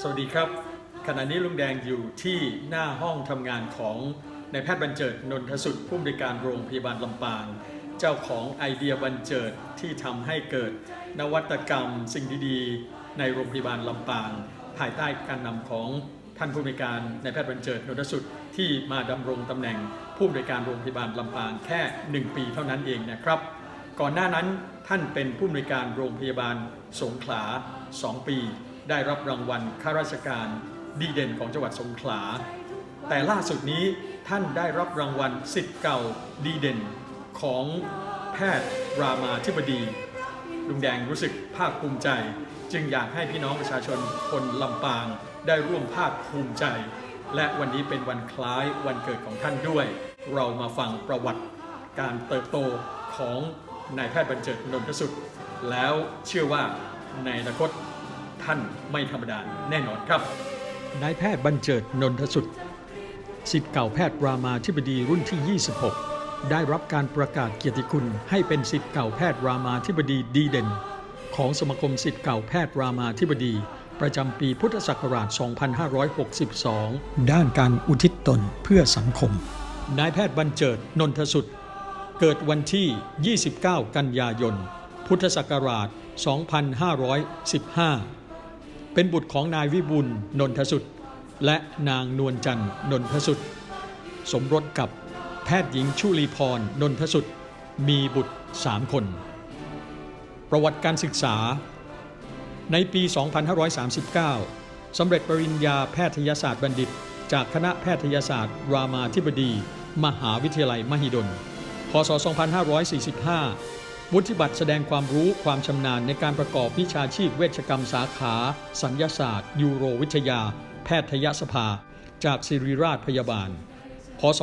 สวัสดีครับ ขณะนี้ลุงแดงอยู่ที่หน้าห้องทำงานของนายแพทย์บรรเจิดนนทสุดผู้บริการโรงพยาบาลลำปาง เจ้าของไอเดียบรรเจิดที่ทำให้เกิดนวัตกรรมสิ่งดีๆ ในโรงพยาบาลลำปาง ภายใต้การนำของท่านผู้บริการนายแพทย์บรรเจิดนนทสุดที่มาดำรงตำแหน่งผู้บริการโรงพยาบาลลำปางแค่ 1 ปีเท่านั้นเองนะครับ ก่อนหน้านั้นท่านเป็นผู้อำนวยการโรงพยาบาลสงขลา 2 ปี ได้รับรางวัลข้าราชการดีเด่นของจังหวัดสงขลา แต่ล่าสุดนี้ท่านได้รับรางวัลสิทธิ์เก่าดีเด่นของแพทย์รามาธิบดี ลุงแดงรู้สึกภาคภูมิใจ จึงอยากให้พี่น้องประชาชนคนลำปางได้ร่วมภาคภูมิใจ และวันนี้เป็นวันคล้ายวันเกิดของท่านด้วย เรามาฟังประวัติการเติบโตของ นายแพทย์บรรเจิดนนทสุดแล้วเชื่อว่าในอนาคตท่านไม่ธรรมดาแน่นอนครับ นายแพทย์บรรเจิดนนทสุดสิทธิ์เก่าแพทย์รามาธิบดีรุ่นที่ 26 ได้รับการประกาศเกียรติคุณ ให้เป็นสิทธิ์เก่าแพทย์รามาธิบดีดีเด่น ของสมาคมสิทธิ์เก่าแพทย์รามาธิบดี ประจำปีพุทธศักราช 2562 ด้านการอุทิศตนเพื่อสังคม นายแพทย์บรรเจิดนนทสุด เกิดวันที่ 29 กันยายน พุทธศักราช 2515 เป็นบุตรของนายวิบุลนนทสุดและนางนวลจันทร์นนทสุดสมรสกับแพทย์หญิงชุลีพรนนทสุดมีบุตร3คน ประวัติการศึกษา ในปี 2539 สำเร็จปริญญาแพทยศาสตร์บัณฑิต จากคณะแพทยศาสตร์ รามาธิบดี มหาวิทยาลัยมหิดล พศ 2545 วุฒิบัตรแสดงความรู้ความชำนาญในการประกอบวิชาชีพเวชกรรมสาขา สัญญาศาสตร์ ยูโรวิทยา แพทยสภา จากศิริราชพยาบาล พศ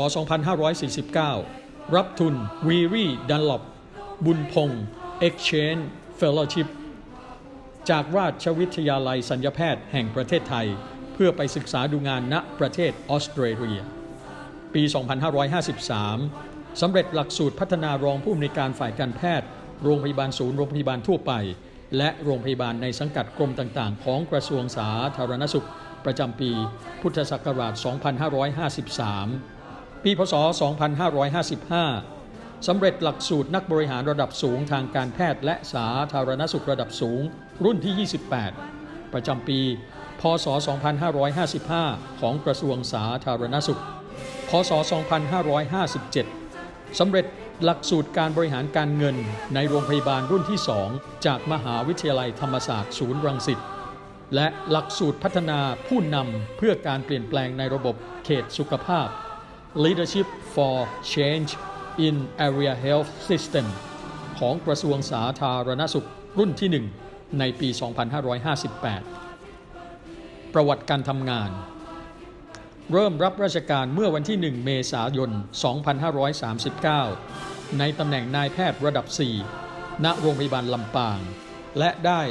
2549 รับทุนวีรีดันลอปบุญพงศ์ Exchange Fellowship จากราชวิทยาลัยสัญญแพทย์แห่งประเทศไทย เพื่อไปศึกษาดูงานณประเทศออสเตรเลีย ปี 2553 สำเร็จหลักสูตรพัฒนารองผู้อำนวยการฝ่ายการแพทย์ โรงพยาบาลศูนย์โรงพยาบาลทั่วไป และโรงพยาบาลในสังกัดกรมต่างๆ ของกระทรวงสาธารณสุข ประจำปี พุทธศักราช 2553 ปีพศ 2555 สำเร็จหลักสูตรนักบริหารระดับสูงทางการแพทย์และสาธารณสุขระดับสูง รุ่นที่ 28 ประจำปี พศ 2555 ของกระทรวงสาธารณสุข พศ 2557 สำเร็จหลักสูตรการบริหารการเงินในโรงพยาบาลรุ่นที่ 2 จากมหาวิทยาลัยธรรมศาสตร์ศูนย์รังสิตและหลักสูตรพัฒนาผู้นำเพื่อการเปลี่ยนแปลงในระบบเขตสุขภาพ Leadership for Change in Area Health System ของกระทรวงสาธารณสุขรุ่นที่ 1 ในปี 2558 ประวัติการทำงาน เริ่มรับราชการเมื่อวันที่ 1 เมษายน 2539 ในตำแหน่งนายแพทย์ระดับ 4 ณ โรงพยาบาลลำปาง และได้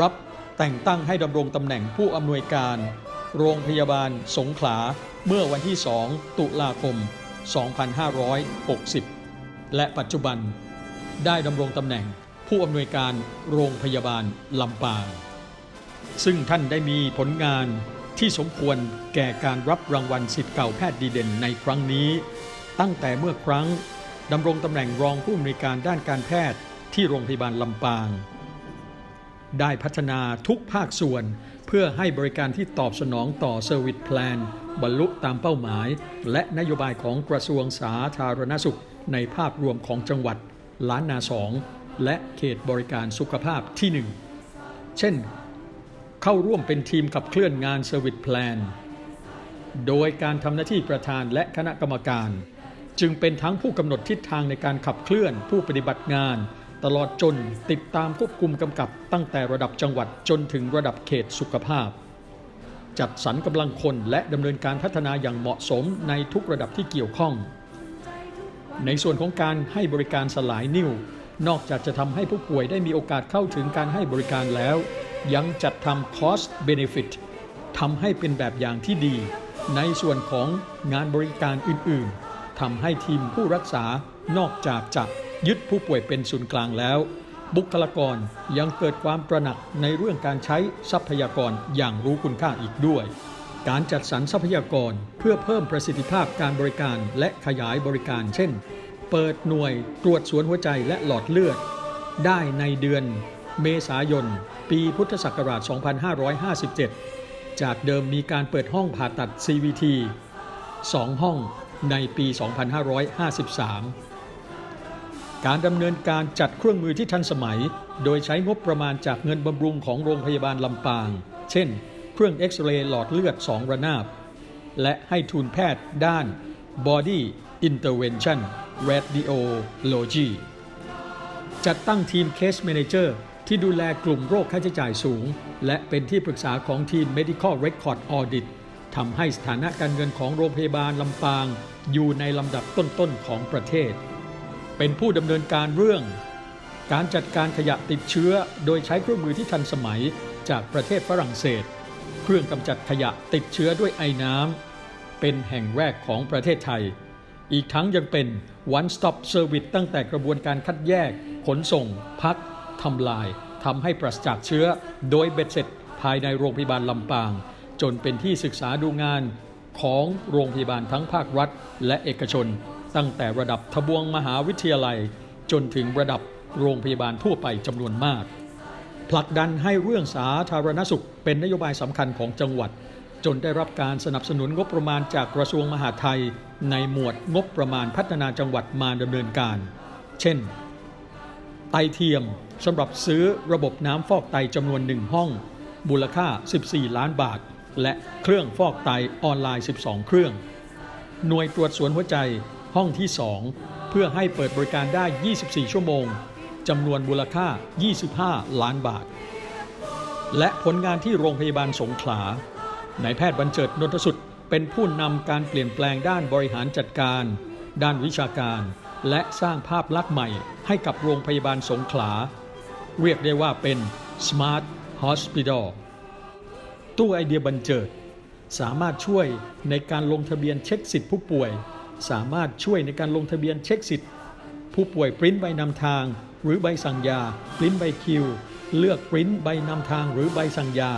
รับแต่งตั้งให้ดำรงตำแหน่งผู้อำนวยการ โรงพยาบาลสงขลาเมื่อวันที่ 2 ตุลาคม 2560 และปัจจุบัน ได้ดำรงตำแหน่งผู้อำนวยการโรงพยาบาลลำปาง ซึ่งท่านได้มีผลงาน ที่สมควรแก่การรับรางวัลสิทธิ์เก่าแพทย์ดีเด่นในครั้งนี้ ตั้งแต่เมื่อครั้งดำรงตำแหน่งรองผู้อำนวยการด้านการแพทย์ที่โรงพยาบาลลำปาง ได้พัฒนาทุกภาคส่วนเพื่อให้บริการที่ตอบสนองต่อเซอร์วิสแพลนบรรลุตามเป้าหมาย และนโยบายของกระทรวงสาธารณสุข ในภาพรวมของจังหวัดล้านนาสองและเขตบริการสุขภาพที่ 1 เช่น เข้าร่วมเป็นทีมขับเคลื่อนงานเซอร์วิสแพลนโดยการทำหน้าที่ประธานและคณะกรรมการ จึงเป็นทั้งผู้กำหนดทิศทางในการขับเคลื่อนผู้ปฏิบัติงาน ตลอดจนติดตามควบคุมกำกับตั้งแต่ระดับจังหวัดจนถึงระดับเขตสุขภาพ จัดสรรกำลังคนและดำเนินการพัฒนาอย่างเหมาะสมในทุกระดับที่เกี่ยวข้อง ในส่วนของการให้บริการสลายนิ่วนอกจากจะทำให้ผู้ป่วยได้มีโอกาสเข้าถึงการให้บริการแล้ว ยังจัดทำ cost benefit ทำให้เป็นแบบอย่างที่ดี ในส่วนของงานบริการอื่นๆทำให้ทีมผู้รักษานอกจากจะยึดผู้ป่วยเป็นศูนย์กลางแล้ว บุคลากรยังเกิดความตระหนักในเรื่องการใช้ทรัพยากรอย่างรู้คุณค่าอีกด้วย การจัดสรรทรัพยากรเพื่อเพิ่มประสิทธิภาพการบริการและขยายบริการ เช่น เปิดหน่วยตรวจสวนหัวใจและหลอดเลือด ได้ในเดือน เมษายน ปีพุทธศักราช 2557 จากเดิมมีการเปิดห้องผ่าตัด CVT 2 ห้องในปี 2553 การดำเนินการจัดเครื่องมือที่ทันสมัย โดยใช้งบประมาณจากเงินบำรุงของโรงพยาบาลลำปาง เช่น เครื่องเอ็กซเรย์หลอดเลือด 2 ระนาบ และให้ทุนแพทย์ด้าน Body Intervention Radiology จัดตั้งทีม Case Manager ที่ดูแลกลุ่มโรคค่าใช้จ่ายสูง และเป็นที่ปรึกษาของทีม Medical Record Audit ทำให้สถานะการเงินของโรงพยาบาลลำปาง อยู่ในลำดับต้นๆของประเทศ เป็นผู้ดำเนินการเรื่อง การจัดการขยะติดเชื้อ โดยใช้เครื่องมือที่ทันสมัยจากประเทศฝรั่งเศส เครื่องกำจัดขยะติดเชื้อด้วยไอน้ำเป็นแห่งแรกของประเทศไทย อีกทั้งยังเป็น one stop service ตั้งแต่กระบวนการคัดแยก ขนส่ง พัก ทำลายทำให้ปราศจากเชื้อ โดยเบ็ดเสร็จภายในโรงพยาบาลลำปาง จนเป็นที่ศึกษาดูงานของโรงพยาบาลทั้งภาครัฐ และเอกชน ตั้งแต่ระดับทบวงมหาวิทยาลัย จนถึงระดับโรงพยาบาลทั่วไปจำนวนมาก ผลักดันให้เรื่องสาธารณสุขเป็นนโยบายสำคัญของจังหวัด จนได้รับการสนับสนุนงบประมาณจากกระทรวงมหาดไทย ในหมวดงบประมาณพัฒนาจังหวัดมาดำเนินการ เช่น ไตเทียมสำหรับซื้อระบบน้ำฟอกไตจำนวนหนึ่งห้อง มูลค่า 14 ล้านบาท และเครื่องฟอกไตออนไลน์ 12 เครื่อง หน่วยตรวจสวนหัวใจห้องที่ 2 เพื่อให้เปิดบริการได้ 24 ชั่วโมงจำนวนมูลค่า 25 ล้านบาท และผลงานที่โรงพยาบาลสงขลานายแพทย์บรรเจิดนนทสุดเป็นผู้นำการเปลี่ยนแปลงด้านบริหารจัดการ ด้านวิชาการ และสร้างภาพลักษณ์ใหม่ให้กับโรงพยาบาลสงขลา เรียกได้ว่าเป็น Smart Hospital ตู้ไอเดียบรรเจิด สามารถช่วยในการลงทะเบียนเช็คสิทธิผู้ป่วย สามารถช่วยในการลงทะเบียนเช็คสิทธิ์ผู้ป่วยปริ้นใบนำทาง หรือใบสั่งยา ปริ้นใบคิว เลือกปริ้นใบนำทางหรือใบสั่งยา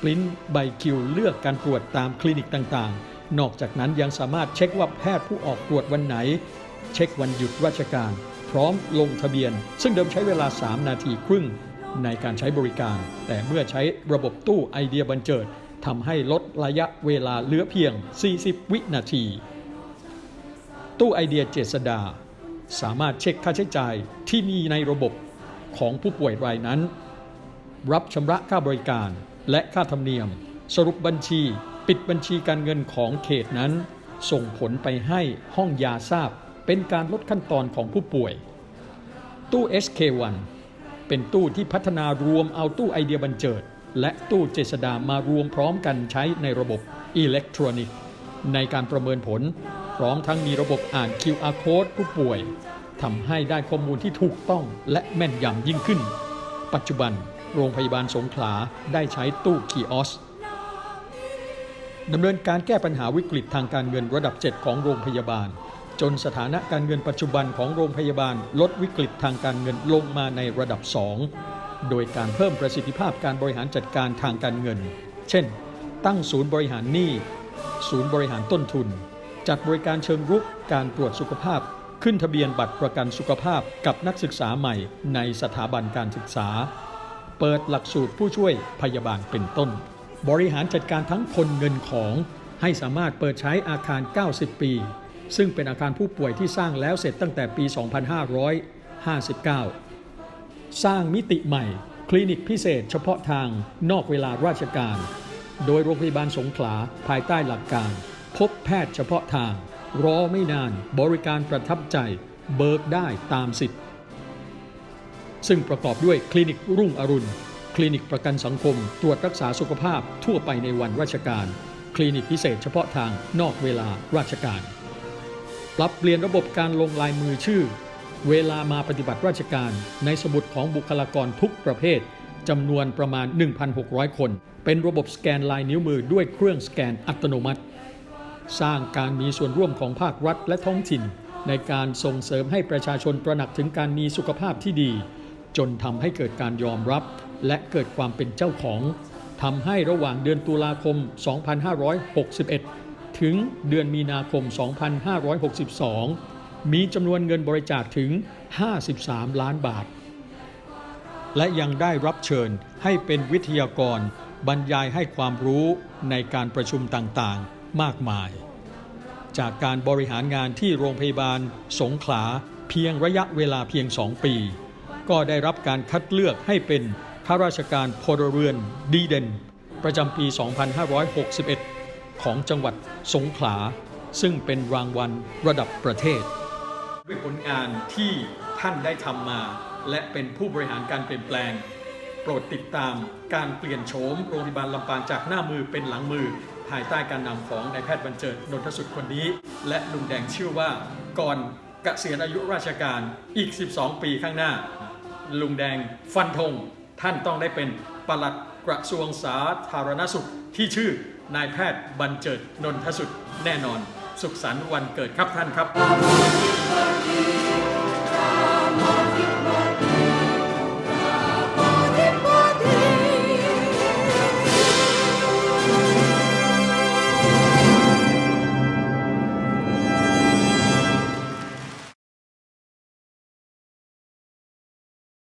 ปริ้นใบคิว เลือกการตรวจตามคลินิกต่างๆ นอกจากนั้นยังสามารถเช็คว่าแพทย์ผู้ออกตรวจวันไหน เช็ควันหยุดราชการ พร้อมลงทะเบียน ซึ่งเดิมใช้เวลา 3 นาทีครึ่งในการใช้บริการ แต่เมื่อใช้ระบบตู้ไอเดียบันเจิดทำให้ลดระยะเวลาเหลือเพียง 40 วินาที ตู้ไอเดียเจษดา สามารถเช็คค่าใช้จ่ายที่มีในระบบของผู้ป่วยรายนั้น รับชำระค่าบริการและค่าธรรมเนียม สรุปบัญชี ปิดบัญชีการเงินของเขตนั้น ส่งผลไปให้ห้องยาทราบ เป็นการลดขั้นตอนของผู้ป่วย ตู้ SK1 เป็นตู้ที่พัฒนารวมเอาตู้ไอเดียบันเจิด และตู้เจษดามารวมพร้อมกันใช้ในระบบอิเล็กทรอนิกส์ในการประเมินผล พร้อมทั้งมีระบบอ่าน QR code ผู้ป่วยทำให้ได้ข้อมูลที่ถูกต้องและแม่นยำยิ่งขึ้น ปัจจุบันโรงพยาบาลสงขลาได้ใช้ตู้คีออสดำเนินการแก้ปัญหาวิกฤตทางการเงินระดับ 7 ของโรงพยาบาล จนสถานะการเงินปัจจุบันของโรงพยาบาลลดวิกฤตทางการเงินลงมาในระดับ 2 โดยการเพิ่มประสิทธิภาพการบริหารจัดการทางการเงิน เช่น ตั้งศูนย์บริหารหนี้ ศูนย์บริหารต้นทุน จัดบริการเชิงรุกการตรวจสุขภาพ ขึ้นทะเบียนบัตรประกันสุขภาพกับนักศึกษาใหม่ในสถาบันการศึกษา เปิดหลักสูตรผู้ช่วยพยาบาลเป็นต้น บริหารจัดการทั้งคนเงินของให้สามารถเปิดใช้อาคาร 90 ปี ซึ่งเป็นอาคารผู้ป่วยที่สร้างแล้วเสร็จตั้งแต่ปี 2559 สร้างมิติใหม่ คลินิกพิเศษเฉพาะทางนอกเวลาราชการ โดยโรงพยาบาลสงขลาภายใต้หลักการ พบแพทย์เฉพาะทาง รอไม่นานบริการประทับใจ เบิกได้ตามสิทธิ์ ซึ่งประกอบด้วยคลินิกรุ่งอรุณ คลินิกประกันสังคม ตรวจรักษาสุขภาพทั่วไปในวันราชการ คลินิกพิเศษเฉพาะทางนอกเวลาราชการ ปรับเปลี่ยนระบบการลงลายมือชื่อ เวลามาปฏิบัติราชการในสมุดของบุคลากรทุกประเภทจำนวนประมาณ 1,600 คน เป็นระบบสแกนลายนิ้วมือด้วยเครื่องสแกนอัตโนมัติ สร้างการมีส่วนร่วมของภาครัฐและท้องถิ่น ในการส่งเสริมให้ประชาชนตระหนักถึงการมีสุขภาพที่ดี จนทำให้เกิดการยอมรับ และเกิดความเป็นเจ้าของทำให้ระหว่างเดือนตุลาคม 2561 ถึงเดือนมีนาคม 2562 มีจำนวนเงินบริจาคถึง 53 ล้านบาท และยังได้รับเชิญให้เป็นวิทยากร บรรยายให้ความรู้ในการประชุมต่างๆ มากมาย จากการบริหารงานที่โรงพยาบาล สงขลาเพียงระยะเวลาเพียง2ปี ก็ได้รับการคัดเลือกให้เป็นข้าราชการพลเรือนดีเด่น ประจำปี 2561 ของจังหวัดสงขลา ซึ่งเป็นรางวัลระดับประเทศ ด้วยผลงานที่ท่านได้ทำมา และเป็นผู้บริหารการเปลี่ยนแปลง โปรดติดตามการเปลี่ยนโฉมโรงพยาบาลลำปางจากหน้ามือเป็นหลังมือ ภายใต้การนำของนายแพทย์บรรเจิดนนทสุดคนนี้ และลุงแดงเชื่อว่าก่อนเกษียณอายุราชการอีก 12 ปีข้างหน้า ลุงแดงฟันธงท่านต้องได้เป็นปลัดกระทรวงสาธารณสุขที่ชื่อ นายแพทย์บรรเจิดนนทสุดแน่นอน สุขสันต์วันเกิดครับท่านครับ